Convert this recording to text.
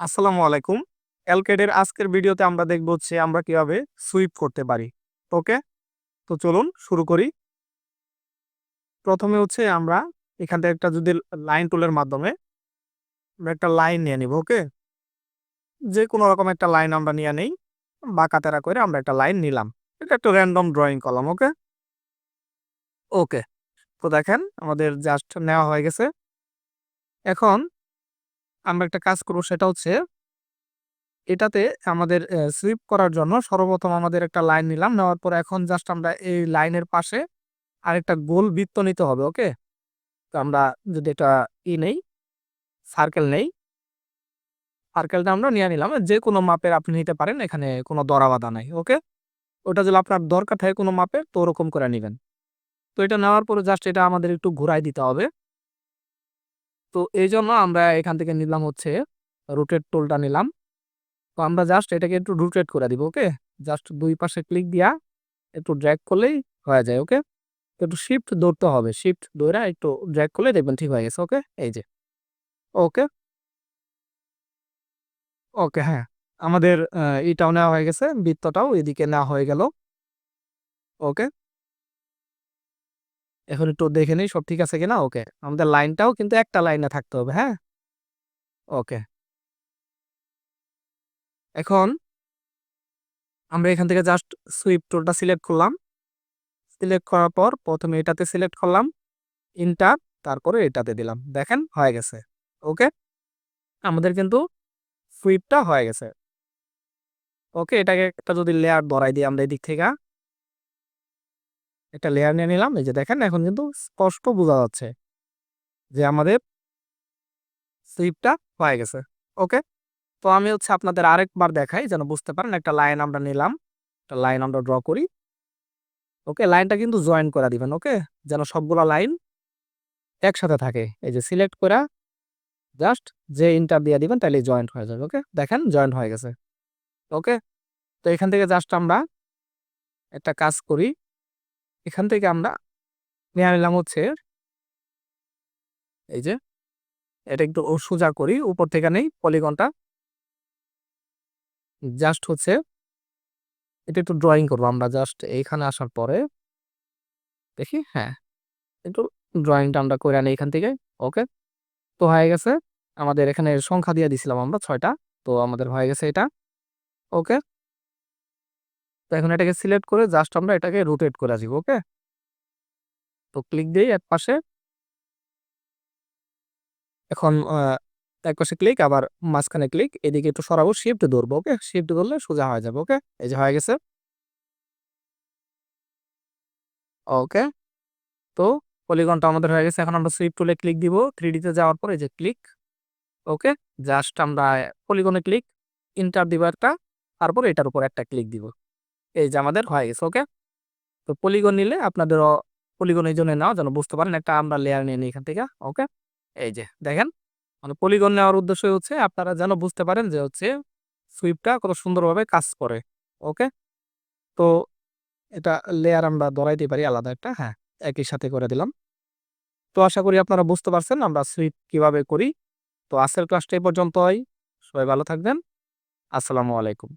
আসসালামু আলাইকুম। অ্যালকেডের আজকের ভিডিওতে আমরা দেখব হচ্ছে আমরা কীভাবে সুইপ করতে পারি। ওকে তো চলুন শুরু করি। প্রথমে হচ্ছে আমরা এখান থেকে একটা যদি লাইন টুলের মাধ্যমে আমরা একটা লাইন নিয়ে নিব ওকে যে কোনো রকম একটা লাইন আমরা নিয়ে নেই বাঁকা তেরা করে আমরা একটা লাইন নিলাম। এটা একটা র্যান্ডম ড্রয়িং করলাম ওকে ওকে তো দেখেন আমাদের জাস্ট নেওয়া হয়ে গেছে। এখন আমরা একটা কাজ করব সেটা হচ্ছে এটাতে আমাদের সুইপ করার জন্য সর্বপ্রথম আমাদের একটা লাইন নিলাম। নেওয়ার পর এখন জাস্ট আমরা এই লাইনের পাশে আরেকটা গোল বৃত্ত নিতে হবে ওকে তো আমরা যদি এটা ই নেই সার্কেল নেই সার্কেলটা আমরা নিয়ে নিলাম। যে কোনো মাপের আপনি নিতে পারেন, এখানে কোনো দরা বাধা নাই ওকে ওটা যদি আপনার দরকার থাকে কোনো মাপের, তো ওরকম করে নেবেন। তো এটা নেওয়ার পরে জাস্ট এটা আমাদের একটু ঘুরাই দিতে হবে। তো এই জন্য আমরা এখান থেকে নিলাম হচ্ছে রুটেট টোলটা নিলাম। তো আমরা জাস্ট এটাকে একটু রুটেট করে দিব ওকে জাস্ট দুই পাশে ক্লিক দিয়া একটু ড্র্যাগ করলেই হয়ে যায় ওকে একটু শিফট ধরতে হবে শিফট ধরে একটু ড্র্যাগ করলে দেখবেন ঠিক হয়ে গেছে ওকে এই যে ওকে ওকে হ্যাঁ আমাদের এটাও নেওয়া হয়ে গেছে, বৃত্তটাও এদিকে নেওয়া হয়ে গেল ওকে এখন একটু দেখে নিই, সব ঠিক আছে কিনা? ওকে। আমাদের লাইনটাও কিন্তু একটা লাইনে থাকতে হবে হ্যাঁ? ওকে। এখন আমরা এখান থেকে জাস্ট সুইপ টুলটা সিলেক্ট করলাম। সিলেক্ট করার পর প্রথমে এটাতে সিলেক্ট করলাম ইন্টার তারপরে এটাতে দিলাম। দেখেন, হয়ে গেছে। ওকে? আমাদের কিন্তু সুইপটা হয়ে গেছে। ওকে, এটাকে একটা যদি লেয়ার ধরাই দিই আমরা এদিক থেকে। একটা লেয়ার নিয়ে নিলাম। এই যে দেখেন, এখন কিন্তু স্পষ্ট বোঝা যাচ্ছে যে আমাদের সুইপটা হয়ে গেছে ওকে তো আমি হচ্ছে আপনাদের আরেকবার দেখাই, যেন বুঝতে পারেন। একটা লাইন আমরা নিলাম, একটা লাইন আমরা ড্র করি ওকে লাইনটা কিন্তু জয়েন করে দিবেন ওকে যেন সবগুলো লাইন একসাথে থাকে। এই যে সিলেক্ট করে জাস্ট যে ইন্টার দিয়ে দিবেন তাহলে জয়েন্ট হয়ে যাবে ওকে দেখেন জয়েন্ট হয়ে গেছে ওকে তো এখান থেকে জাস্ট আমরা একটা কাজ করি। এখান থেকে আমরা নিয়ে নিলাম হচ্ছে এই যে, এটা একটু সোজা করি, উপর থেকে নেই, পলিগনটা। জাস্ট হচ্ছে এটা একটু ড্রয়িং করব আমরা জাস্ট এইখানে আসার পরে। দেখি হ্যাঁ একটু ড্রয়িংটা আমরা করে আনি এখান থেকে, ওকে। তো হয়ে গেছে, আমাদের এখানে সংখ্যা দিয়ে দিছিলাম আমরা ছয়টা, তো আমাদের হয়ে গেছে এটা, ওকে। তো এখন এটাকে সিলেক্ট করে জাস্ট আমরা এটাকে রোটেট করে আসব ওকে তো ক্লিক দিই এক পাশে এখন এক পাশে ক্লিক আবার মাঝখানে ক্লিক এদিকে একটু সরাবো শিফট ধরবো ওকে শিফট ধরলে সোজা হয়ে যাবে ওকে এই যে হয়ে গেছে। ওকে তো পলিগনটা আমাদের হয়ে গেছে, এখন আমরা সুইপ টুলে ক্লিক দিব থ্রিডিতে যাওয়ার পর এই যে ক্লিক ওকে জাস্ট আমরা পলিগনে ক্লিক ইন্টার দিব একটা, তারপর এটার উপর একটা ক্লিক দিব। এই যে আমাদের হয়ে গেছে ওকে তো পলিগন নিলে আপনাদের পলিগন এই জন্য নাও যেন বুঝতে পারেন, একটা আমরা লেয়ার নিয়ে নিই এখান থেকে ওকে এই যে দেখেন মানে পলিগন নেওয়ার উদ্দেশ্য হচ্ছে আপনারা যেন বুঝতে পারেন যে হচ্ছে সুইপটা কত সুন্দরভাবে কাজ করে ওকে তো এটা লেয়ার আমরা ধরাইতে পারি আলাদা একটা হ্যাঁ একই সাথে করে দিলাম। তো আশা করি আপনারা বুঝতে পারছেন আমরা সুইপ কীভাবে করি। তো আজকের ক্লাসটা এই পর্যন্তই, সবাই ভালো থাকবেন। আসসালামু আলাইকুম।